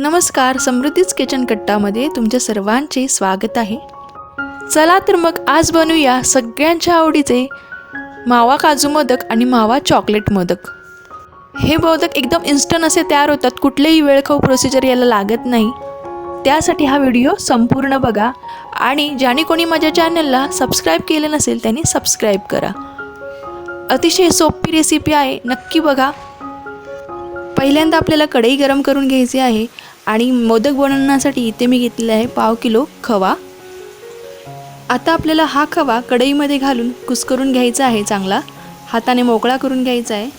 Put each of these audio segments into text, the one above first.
नमस्कार समृद्धीच किचन कट्टामध्ये तुमच्या सर्वांचे स्वागत आहे. चला तर मग आज बनवूया सगळ्यांच्या आवडीचे मावा काजू मोदक आणि मावा चॉकलेट मोदक. हे मोदक एकदम इन्स्टंट असे तयार होतात कुठलेही वेळखाऊ प्रोसिजर याला लागत नाही. त्यासाठी हा व्हिडिओ संपूर्ण बघा आणि ज्याने कोणी माझ्या चॅनलला सबस्क्राईब केलं नसेल त्यांनी सबस्क्राईब करा. अतिशय सोपी रेसिपी आहे नक्की बघा. पहिल्यांदा आपल्याला कढई गरम करून घ्यायची आहे. आणि मोदक बनवण्यासाठी इथे मी घेतलेला आहे पाव किलो खवा. आता आपल्याला हा खवा कढईमध्ये घालून कुस्करून घ्यायचा आहे चांगला. हाताने मोकळा करून घ्यायचा आहे.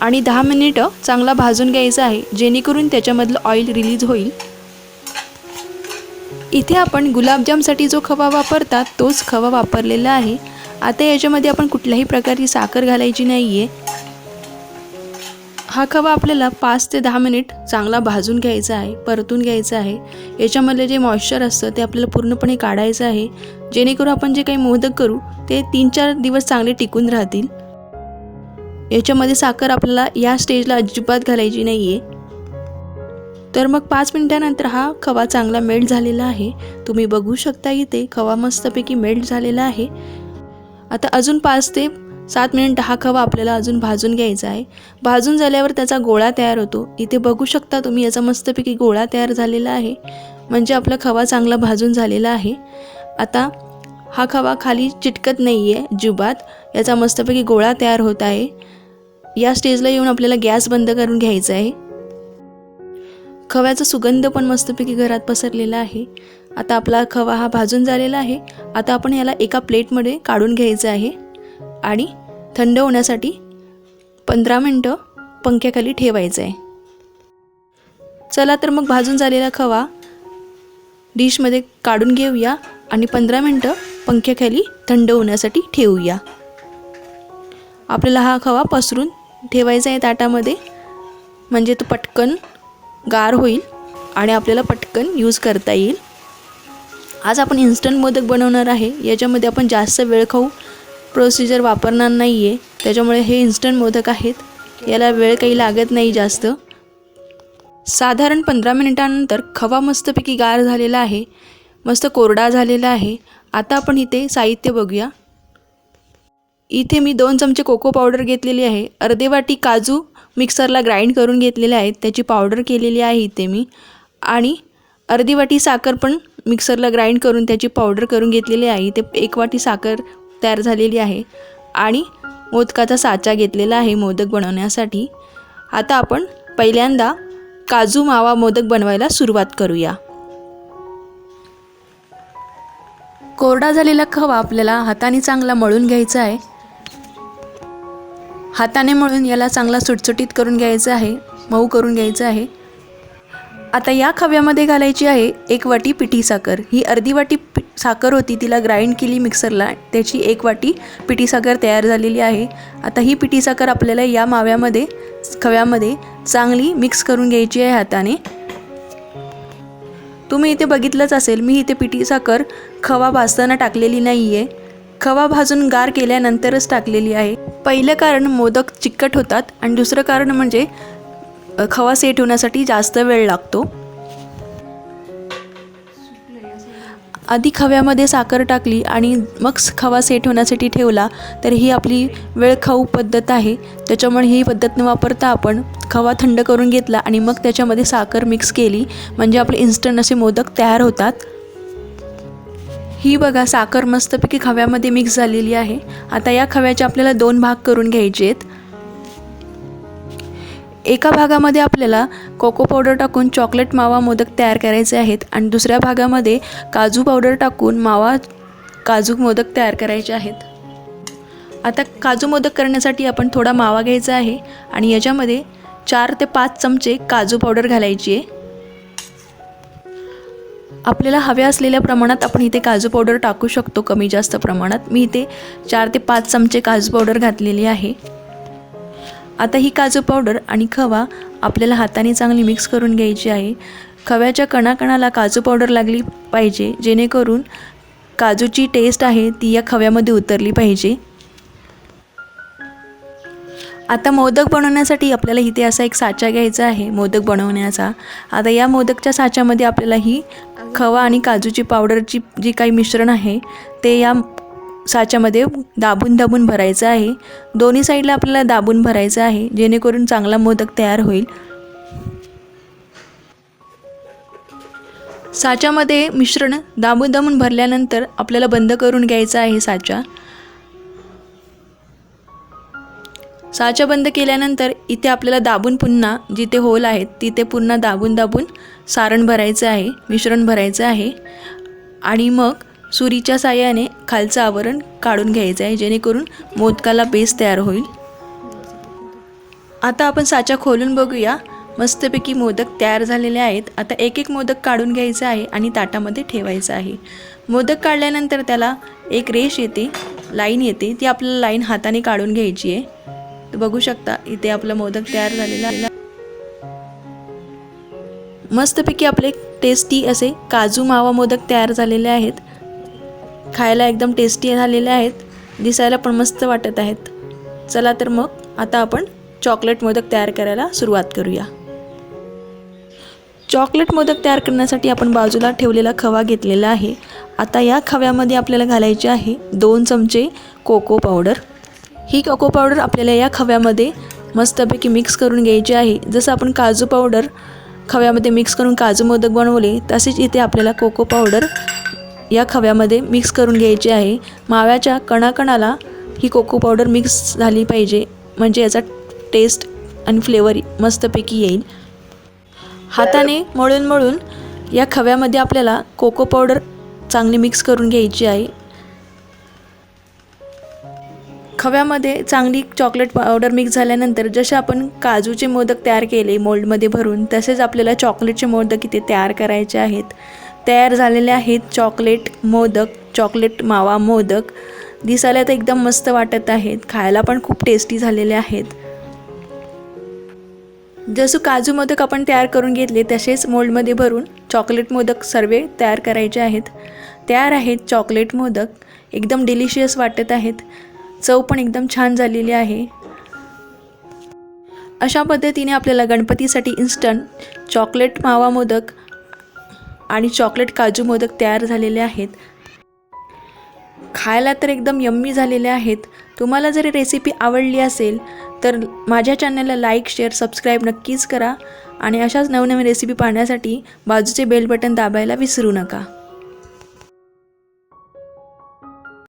आणि दहा मिनिटं चांगला भाजून घ्यायचा आहे जेणेकरून त्याच्यामधलं ऑइल रिलीज होईल. इथे आपण गुलाबजामसाठी जो खवा वापरतात तोच खवा वापरलेला आहे. आता याच्यामध्ये आपण कुठल्याही प्रकारची साखर घालायची नाही आहे हा खवा आपल्याला पाच ते दहा मिनिट चांगला भाजून घ्यायचा आहे परतून घ्यायचा आहे. याच्यामधले जे मॉइश्चर असतं ते आपल्याला पूर्णपणे काढायचं आहे. जेणेकरून आपण जे काही मोदक करू ते तीन चार दिवस चांगले टिकून राहतील. याच्यामध्ये साखर आपल्याला या स्टेजला अजिबात घालायची नाही आहे तर मग पाच मिनिटानंतर हा खवा चांगला मेल्ट झालेला आहे. तुम्ही बघू शकता इथे खवा मस्तपैकी मेल्ट झालेला आहे. आता अजून पाच ते सात मिनिट हा खवा आपल्याला अजून भाजून घ्यायचा आहे. भाजून झाल्यावर त्याचा गोळा तयार होतो. इथे बघू शकता तुम्ही याचा मस्तपैकी गोळा तयार झालेला आहे. म्हणजे आपला खवा चांगला भाजून झालेला आहे. आता हा खवा खाली चिटकत नाही आहे जुबात. याचा मस्तपैकी गोळा तयार होत आहे. या स्टेजला येऊन आपल्याला गॅस बंद करून घ्यायचा आहे. खव्याचा सुगंध पण मस्तपैकी घरात पसरलेला आहे. आता आपला खवा हा भाजून झालेला आहे. आता आपण याला एका प्लेटमध्ये काढून घ्यायचं आहे. आणि थंड होण्यासाठी पंधरा मिनटं पंख्याखाली ठेवायचं आहे. चला तर मग भाजून झालेला खवा डिशमध्ये काढून घेऊया आणि पंधरा मिनटं पंख्याखाली थंड होण्यासाठी ठेवूया. आपल्याला हा खवा पसरून ठेवायचा आहे ताटामध्ये. म्हणजे तो पटकन गार होईल आणि आपल्याला पटकन यूज करता येईल. आज आपण इन्स्टंट मोदक बनवणार आहे. याच्यामध्ये आपण जास्त वेळ खाऊ प्रोसिजर वापरणार नाही आहे त्याच्यामुळे हे इन्स्टंट मोदक आहेत. याला वेळ काही लागत नाही जास्त. साधारण पंधरा मिनिटांनंतर खवा मस्तपैकी गार झालेला आहे. मस्त कोरडा झालेला आहे. आता आपण इथे साहित्य बघूया. इथे मी दोन चमचे कोको पावडर घेतलेली आहे. अर्धे वाटी काजू मिक्सरला ग्राइंड करून घेतलेले आहेत. त्याची पावडर केलेली आहे इथे मी. आणि अर्धी वाटी साखर पण मिक्सरला ग्राइंड करून त्याची पावडर करून घेतलेली आहे. इथे एक वाटी साखर तयार झालेली आहे आणि मोदकाचा साचा घेतलेला आहे मोदक बनवण्यासाठी. आता आपण पहिल्यांदा काजू मावा मोदक बनवायला सुरुवात करूया. कोरडा झालेला खवा आपल्याला हाताने चांगला मळून घ्यायचा आहे. हाताने मळून याला चांगला सुटसुटीत करून घ्यायचं आहे मऊ करून घ्यायचं आहे. आता या खव्यामध्ये घालायची आहे एक वाटी पिठी साखर. ही अर्धी वाटी साखर होती तिला ग्राइंड केली मिक्सरला त्याची एक वाटी पिठी साखर तयार झालेली आहे. आता ही पिठी साखर आपल्याला या माव्यामध्ये खव्यामध्ये चांगली मिक्स करून घ्यायची आहे हाताने. तुम्ही इथे बघितलंच असेल मी इथे पिठी साखर खवा भाजताना टाकलेली नाही आहे खवा भाजून गार केल्यानंतरच टाकलेली आहे. पहिलं कारण मोदक चिकट होतात आणि दुसरं कारण म्हणजे खवा सेट होण्यासाठी जास्त वेळ लागतो. आधी खव्यामध्ये साखर टाकली आणि मग खवा सेट होण्यासाठी ठेवला तर ही आपली वेळ खाऊ पद्धत आहे. त्याच्यामुळे ही पद्धत न वापरता आपण खवा थंड करून घेतला आणि मग त्याच्यामध्ये साखर मिक्स केली. म्हणजे आपले इन्स्टंट असे मोदक तयार होतात. ही बघा साखर मस्तपैकी खव्यामध्ये मिक्स झालेली आहे. आता या खव्याचे आपल्याला दोन भाग करून घ्यायचे आहेत एका भागामध्ये आपल्याला कोको पावडर टाकून चॉकलेट मावा मोदक तयार करायचे आहेत आणि दुसऱ्या भागामध्ये काजू पावडर टाकून मावा काजू मोदक तयार करायचे आहेत. आता काजू मोदक करण्यासाठी आपण थोडा मावा घ्यायचा आहे आणि याच्यामध्ये चार ते पाच चमचे काजू पावडर घालायची आहे. आपल्याला हव्या असलेल्या प्रमाणात आपण इथे काजू पावडर टाकू शकतो कमी जास्त प्रमाणात. मी इथे चार ते पाच चमचे काजू पावडर घातलेली आहे. आता ही काजू पावडर आणि खवा आपल्याला हाताने चांगली मिक्स करून घ्यायची आहे. खव्याच्या कणाकणाला काजू पावडर लागली पाहिजे जेणेकरून काजूची टेस्ट आहे ती या खव्यामध्ये उतरली पाहिजे. आता मोदक बनवण्यासाठी आपल्याला इथे असा एक साचा घ्यायचा आहे मोदक बनवण्याचा. आता या मोदकच्या साच्यामध्ये आपल्याला ही खवा आणि काजूची पावडरची जी काही मिश्रण आहे ते या साच्यामध्ये दाबून दाबून भरायचं आहे. दोन्ही साईडला आपल्याला दाबून भरायचं आहे. जेणेकरून चांगला मोदक तयार होईल. साच्यामध्ये मिश्रण दाबून दाबून भरल्यानंतर आपल्याला बंद करून घ्यायचं आहे साचा. साचा बंद केल्यानंतर इथे आपल्याला दाबून पुन्हा जिथे होल आहेत तिथे पुन्हा दाबून दाबून सारण भरायचं आहे मिश्रण भरायचं आहे. आणि मग सुरीच्या साह्याने खालचं आवरण काढून घ्यायचं आहे जेणेकरून मोदकाला बेस तयार होईल. आता आपण साचा खोलून बघूया. मस्तपैकी मोदक तयार झालेले आहेत. आता एक एक मोदक काढून घ्यायचं आहे आणि ताटामध्ये ठेवायचं आहे. मोदक काढल्यानंतर त्याला एक रेष येते लाईन येते. ती आपल्याला लाईन हाताने काढून घ्यायची आहे. तर बघू शकता इथे आपलं मोदक तयार झालेलं आहे. मस्तपैकी आपले टेस्टी असे काजू मावा मोदक तयार झालेले आहेत. खायला एकदम टेस्टी झालेले आहेत. दिसायला पण मस्त वाटत आहेत. चला तर मग आता आपण चॉकलेट मोदक तयार करायला सुरुवात करूया. चॉकलेट मोदक तयार करण्यासाठी आपण बाजूला ठेवलेला खवा घेतलेला आहे. आता या खव्यामध्ये आपल्याला घालायचे आहे दोन चमचे कोको पावडर ही कोको पावडर आपल्याला या खव्यामध्ये मस्तपैकी मिक्स करून घ्यायची आहे. जसं आपण काजू पावडर खव्यामध्ये मिक्स करून काजू मोदक बनवले तसेच इथे आपल्याला कोको पावडर या खव्यामध्ये मिक्स करून घ्यायची आहे. माव्याच्या कणाकणाला ही कोको पावडर मिक्स झाली पाहिजे. म्हणजे याचा टेस्ट आणि फ्लेवर मस्तपैकी येईल. हाताने मळून मळून या खव्यामध्ये आपल्याला कोको पावडर चांगली मिक्स करून घ्यायची आहे. खव्यामध्ये चांगली चॉकलेट पावडर मिक्स झाल्यानंतर जसे आपण काजूचे मोदक तयार केले मोल्डमध्ये भरून तसेच आपल्याला चॉकलेटचे मोदक इथे तयार करायचे आहेत. तयार झालेले आहेत. चॉकलेट मोदक चॉकलेट मावा मोदक. दिसायला तर एकदम मस्त वाटत आहेत. खायला पण खूप टेस्टी झालेले आहेत. जसं काजू मोदक आपण तयार करून घेतले तसेच मोल्डमध्ये भरून चॉकलेट मोदक सर्व तयार करायचे आहेत. तयार आहेत चॉकलेट मोदक. एकदम डिलिशियस वाटत आहेत. चव पण एकदम छान झालेली आहे. अशा पद्धतीने आपल्याला गणपतीसाठी इन्स्टंट चॉकलेट मावा मोदक आणि चॉकलेट काजू मोदक तयार झालेले आहेत. खायला तर एकदम यम्मी झालेले आहेत. तुम्हाला जर रेसिपी आवडली असेल तर माझ्या चॅनलला लाईक शेअर सबस्क्राईब नक्कीच करा. आणि अशाच नवनवीन रेसिपी पाहण्यासाठी बाजूचे बेल बटन दाबायला विसरू नका.